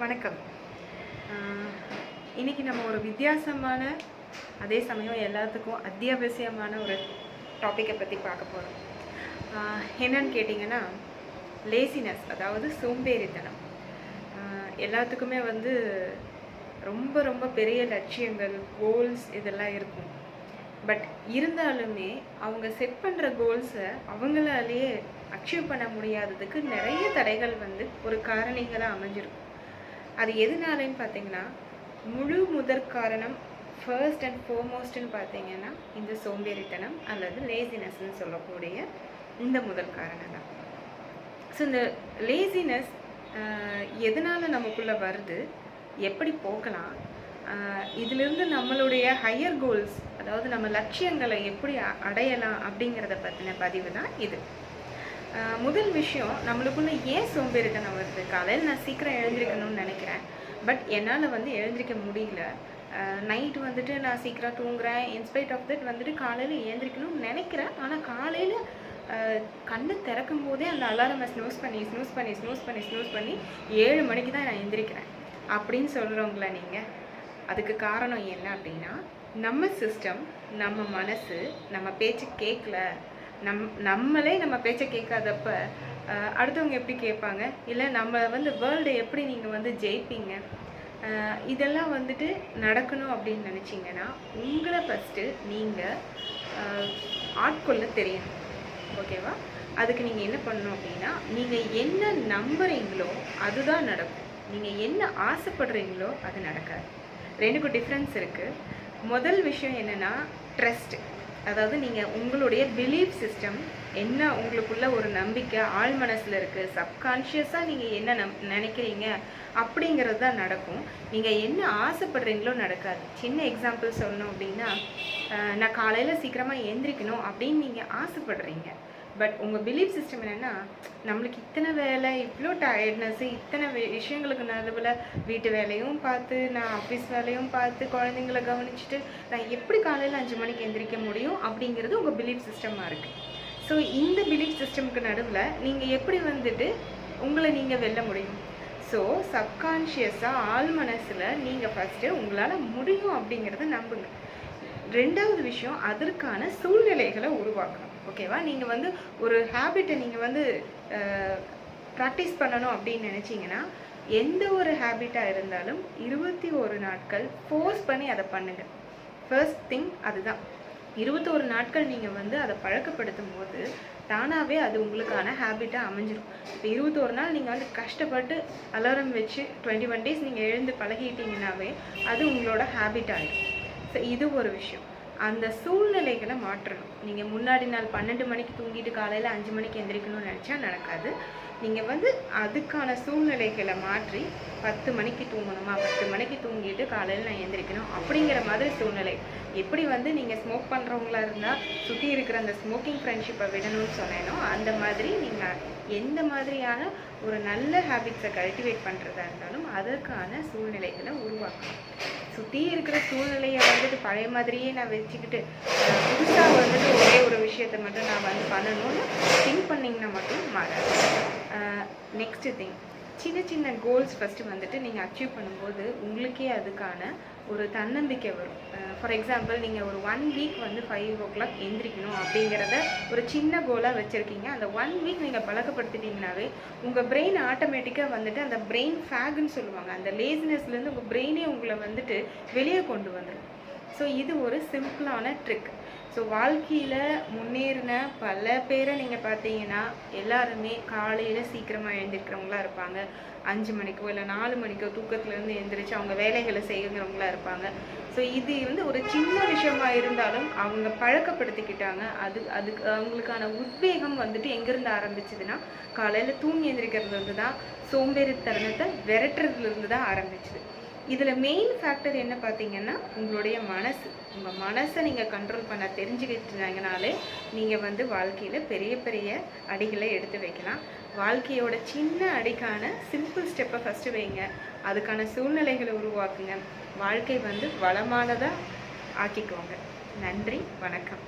வணக்கம். இன்றைக்கி இன்னைக்கு நம்ம ஒரு வித்தியாசமான அதே சமயம் எல்லாத்துக்கும் அத்தியாவசியமான ஒரு டாப்பிக்கை பற்றி பார்க்க போகிறோம் என்னன்னு கேட்டிங்கன்னா லேசினஸ் அதாவது சோம்பேறித்தனம். எல்லாத்துக்குமே வந்து ரொம்ப ரொம்ப பெரிய லட்சியங்கள் கோல்ஸ் இதெல்லாம் இருக்கும். பட் இருந்தாலுமே அவங்க செட் பண்ணுற கோல்ஸை அவங்களாலேயே அச்சீவ் பண்ண முடியாததுக்கு நிறைய தடைகள் வந்து ஒரு காரணிகளாக அமைஞ்சிருக்கும். அது எதுனாலன்னு பார்த்தீங்கன்னா முழு முதற் காரணம் ஃபர்ஸ்ட் அண்ட் ஃபோர்மோஸ்ட்னு பார்த்தீங்கன்னா இந்த சோம்பேறித்தனம் அல்லது லேசினஸ்ன்னு சொல்லக்கூடிய இந்த முதல் காரணம் தான். ஸோ இந்த லேசினஸ் எதனால் நமக்குள்ளே வருது? எப்படி போக்கலாம்? இதிலிருந்து நம்மளுடைய ஹையர் கோல்ஸ் அதாவது நம்ம லட்சியங்களை எப்படி அடையலாம் அப்படிங்கிறத பற்றின பதிவு தான் இது. முதல் விஷயம் நம்மளுக்குள்ளே ஏன் சோம்பேறித்தனம் வருது? காலையில் நான் சீக்கிரம் எழுந்திருக்கணும்னு நினைக்கிறேன். பட் என்னால் வந்து எழுந்திருக்க முடியல. நைட் வந்துட்டு நான் சீக்கிரம் தூங்குறேன். இன்ஸ்பைட் ஆஃப் தட் வந்துட்டு காலையில் எழுந்திரிக்கணும்னு நினைக்கிறேன். ஆனால் காலையில் கண்ணு திறக்கும் போதே அந்த அலாரமை ஸ்னூஸ் பண்ணி ஸ்னூஸ் பண்ணி ஸ்னூஸ் பண்ணி ஸ்னூஸ் பண்ணி ஏழு மணிக்கு தான் நான் எந்திரிக்கிறேன் அப்படின்னு சொல்கிறவங்கள நீங்கள் அதுக்கு காரணம் என்ன அப்படின்னா நம்ம சிஸ்டம் நம்ம மனசு நம்ம பேச்சு கேட்கல நம் நம்மளே நம்ம பேச்சை கேட்காதப்ப அடுத்தவங்க எப்படி கேட்பாங்க? இல்லை நம்ம வந்து வேர்ல்டு எப்படி நீங்கள் வந்து ஜெயிப்பீங்க? இதெல்லாம் வந்துட்டு நடக்கணும் அப்படின்னு நினச்சிங்கன்னா உங்களை ஃபஸ்ட்டு நீங்கள் ஆட்கொள்ள தெரியணும். ஓகேவா? அதுக்கு நீங்கள் என்ன பண்ணணும் அப்படின்னா நீங்கள் என்ன நம்புகிறீங்களோ அதுதான் நடக்கும். நீங்கள் என்ன ஆசைப்படுறீங்களோ அது நடக்காது. ரெண்டுக்கும் டிஃப்ரென்ஸ் இருக்குது முதல் விஷயம் என்னென்னா ட்ரஸ்ட் அதாவது நீங்கள் உங்களுடைய பிலீஃப் சிஸ்டம் என்ன உங்களுக்குள்ள ஒரு நம்பிக்கை ஆள் மனசில் இருக்குது சப்கான்ஷியஸாக நீங்கள் என்ன நம் நினைக்கிறீங்க அப்படிங்கிறது தான் நடக்கும். நீங்கள் என்ன ஆசைப்படுறீங்களோ நடக்காது. சின்ன எக்ஸாம்பிள் சொல்லணும் அப்படின்னா நான் காலையில் சீக்கிரமாக எந்திரிக்கணும் அப்படின்னு நீங்கள் ஆசைப்படுறீங்க. பட் உங்கள் பிலீஃப் சிஸ்டம் என்னென்னா நம்மளுக்கு இத்தனை வேலை இவ்வளோ டயர்ட்னஸ்ஸு இத்தனை விஷயங்களுக்கு நடுவில் வீட்டு வேலையும் பார்த்து நான் ஆஃபீஸ் வேலையும் பார்த்து குழந்தைங்கள கவனிச்சுட்டு நான் எப்படி காலையில் அஞ்சு மணிக்கு எந்திரிக்க முடியும் அப்படிங்கிறது உங்கள் பிலீஃப் சிஸ்டமாக இருக்குது ஸோ இந்த பிலீஃப் சிஸ்டமுக்கு நடுவில் நீங்கள் எப்படி வந்துட்டு உங்களை நீங்கள் வெல்ல முடியும்? ஸோ சப்கான்ஷியஸாக ஆள் மனசில் நீங்கள் ஃபஸ்ட்டு உங்களால் முடியும் அப்படிங்கிறத நம்புங்க. ரெண்டாவது விஷயம் அதற்கான சூழ்நிலைகளை உருவாக்கணும். ஓகேவா? நீங்கள் வந்து ஒரு ஹேபிட்டை நீங்கள் வந்து ப்ராக்டிஸ் பண்ணணும் அப்படின்னு நினச்சிங்கன்னா எந்த ஒரு ஹேபிட்டாக இருந்தாலும் இருபத்தி ஒரு நாட்கள் ஃபோர்ஸ் பண்ணி அதை பண்ணுங்க. ஃபர்ஸ்ட் திங் அதுதான். இருபத்தோரு நாட்கள் நீங்கள் வந்து அதை பழக்கப்படுத்தும் போது தானாகவே அது உங்களுக்கான ஹேபிட்டாக அமைஞ்சிடும் இப்போ இருபத்தோரு நாள் நீங்கள் வந்து கஷ்டப்பட்டு அலாரம் வச்சு டுவெண்ட்டி ஒன் டேஸ் நீங்கள் எழுந்து பழகிட்டீங்கன்னாவே அது உங்களோட ஹேபிட் ஆகிடும் இது ஒரு விஷயம். அந்த சூழ்நிலைகளை மாற்றணும். நீங்கள் முன்னாடி நாள் பன்னெண்டு மணிக்கு தூங்கிட்டு காலையில் அஞ்சு மணிக்கு எந்திரிக்கணும்னு நினச்சா நடக்காது. நீங்கள் வந்து அதுக்கான சூழ்நிலைகளை மாற்றி பத்து மணிக்கு தூங்கணுமா? பத்து மணிக்கு தூங்கிட்டு காலையில் நான் எந்திரிக்கணும் அப்படிங்கிற மாதிரி சூழ்நிலை. எப்படி வந்து நீங்கள் ஸ்மோக் பண்ணுறவங்களா இருந்தால் சுற்றி இருக்கிற அந்த ஸ்மோக்கிங் ஃப்ரெண்ட்ஷிப்பை விடணும்னு சொன்னேனோ அந்த மாதிரி நீங்கள் எந்த மாதிரியான ஒரு நல்ல ஹேபிட்ஸை கல்டிவேட் பண்ணுறதா இருந்தாலும் அதற்கான சூழ்நிலைகளை சுற்றி இருக்கிற சூழ்நிலையை வந்துட்டு பழைய மாதிரியே நான் வச்சுக்கிட்டு புதுசாக வந்துட்டு ஒரே ஒரு விஷயத்தை மட்டும் நான் வந்து பண்ணணும்னு திங்க் பண்ணிங்கன்னா மட்டும் மாறாது. நெக்ஸ்ட்டு திங் சின்ன சின்ன கோல்ஸ் ஃபஸ்ட்டு வந்துட்டு நீங்கள் அச்சீவ் பண்ணும்போது உங்களுக்கே அதுக்கான ஒரு தன்னம்பிக்கை வரும். ஃபார் எக்ஸாம்பிள் நீங்கள் ஒரு ஒன் வீக் வந்து ஃபைவ் ஓ கிளாக் எந்திரிக்கணும் அப்படிங்கிறத ஒரு சின்ன கோலாக வச்சுருக்கீங்க. அந்த ஒன் வீக் நீங்கள் பழக்கப்படுத்திட்டீங்கனாவே உங்கள் பிரெயின் ஆட்டோமேட்டிக்காக வந்துட்டு அந்த பிரெயின் ஃபேகுன்னு சொல்லுவாங்க. அந்த லேசினஸ்லேருந்து உங்கள் பிரெயினே உங்களை வந்துட்டு வெளியே கொண்டு வந்துடும் ஸோ இது ஒரு சிம்பிளான ட்ரிக் ஸோ வாழ்க்கையில் முன்னேறின பல பேரை நீங்கள் பார்த்தீங்கன்னா எல்லாருமே காலையில் சீக்கிரமாக எழுந்திருக்கிறவங்களா இருப்பாங்க. அஞ்சு மணிக்கோ இல்லை நாலு மணிக்கோ தூக்கத்துலேருந்து எழுந்திரிச்சு அவங்க வேலைகளை செய்யுங்கிறவங்களா இருப்பாங்க. ஸோ இது வந்து ஒரு சின்ன விஷயமா இருந்தாலும் அவங்க பழக்கப்படுத்திக்கிட்டாங்க. அது அதுக்கு அவங்களுக்கான உத்வேகம் வந்துட்டு எங்கேருந்து ஆரம்பிச்சதுன்னா காலையில் தூங்கி எழுந்திரிக்கிறதுலேருந்து தான் சோம்பேறித்தனத்தை விரட்டுறதுலேருந்து தான் ஆரம்பிச்சுது. இதில் மெயின் ஃபேக்டர் என்ன பார்த்தீங்கன்னா உங்களுடைய மனசு. உங்கள் மனசை நீங்கள் கண்ட்ரோல் பண்ண தெரிஞ்சுக்கிட்டீங்கனாலே நீங்கள் வந்து வாழ்க்கையில் பெரிய பெரிய அடிகளை எடுத்து வைக்கலாம். வாழ்க்கையோட சின்ன அடிக்கான சிம்பிள் ஸ்டெப்பை ஃபஸ்ட்டு வைங்க. அதுக்கான சூழ்நிலைகளை உருவாக்குங்க. வாழ்க்கை வந்து வளமானதாக ஆக்கிக்கோங்க. நன்றி வணக்கம்.